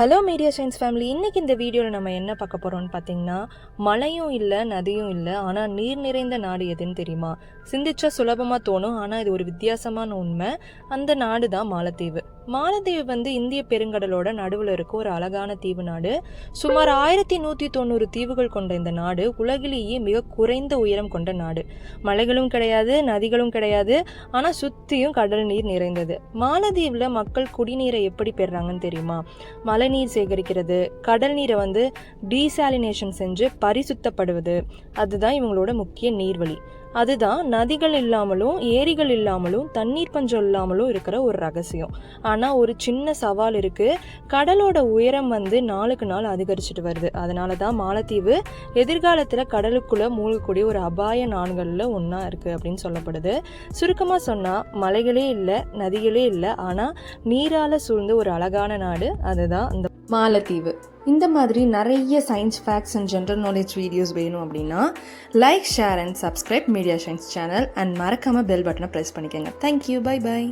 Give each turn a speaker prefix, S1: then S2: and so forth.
S1: Hello media science family இன்றைக்கி இந்த வீடியோவில் நம்ம என்ன பார்க்க போகிறோம்னு பார்த்தீங்கன்னா மலையும் இல்லை நதியும் இல்லை ஆனால் நீர் நிறைந்த நாடு எதுன்னு தெரியுமா? சிந்திச்சா சுலபமாக தோணும் ஆனால் இது ஒரு வித்தியாசமான உண்மை. அந்த நாடு தான் மாலத்தீவு. மாலத்தீவு வந்து இந்திய பெருங்கடலோட நடுவில் இருக்க. ஒரு அழகான தீவு நாடு. சுமார் ஆயிரத்தி நூற்றி தொண்ணூறு தீவுகள் கொண்ட இந்த நாடு உலகிலேயே மிக குறைந்த உயரம் கொண்ட நாடு. மலைகளும் கிடையாது நதிகளும் கிடையாது. ஆனால் சுற்றியும் கடல் நீர் நிறைந்தது. மாலத்தீவில் மக்கள் குடிநீரை எப்படி பெறுறாங்கன்னு தெரியுமா? மழைநீர் சேகரிக்கிறது கடல் நீரை வந்து டீசாலினேஷன் செஞ்சு பரிசுத்தப்படுவது. அதுதான் இவங்களோட முக்கிய நீர்வழி. அதுதான் நதிகள் இல்லாமலும் ஏரிகள் இல்லாமலும் தண்ணீர் பஞ்சம் இல்லாமலும் இருக்கிற ஒரு ரகசியம். ஆனால் ஒரு சின்ன சவால் இருக்குது கடலோட உயரம் வந்து நாளுக்கு நாள் அதிகரிச்சுட்டு வருது. அதனால தான் மாலத்தீவு எதிர்காலத்தில் கடலுக்குள்ளே மூழ்கக்கூடிய ஒரு அபாய நாடுகளில் ஒன்றா இருக்குது அப்படின்னு சொல்லப்படுது. சுருக்கமாக சொன்னால் மலைகளே இல்லை நதிகளே இல்லை. ஆனால் நீரால் சூழ்ந்த ஒரு அழகான நாடு அதுதான் இந்த மாலத்தீவு. இந்த மாதிரி நிறைய science facts and general knowledge videos வேணும் அப்படின்னா like share and subscribe media science channel and மறக்காமல் பெல் பட்டனை ப்ரெஸ் பண்ணிக்கோங்க. Thank you bye bye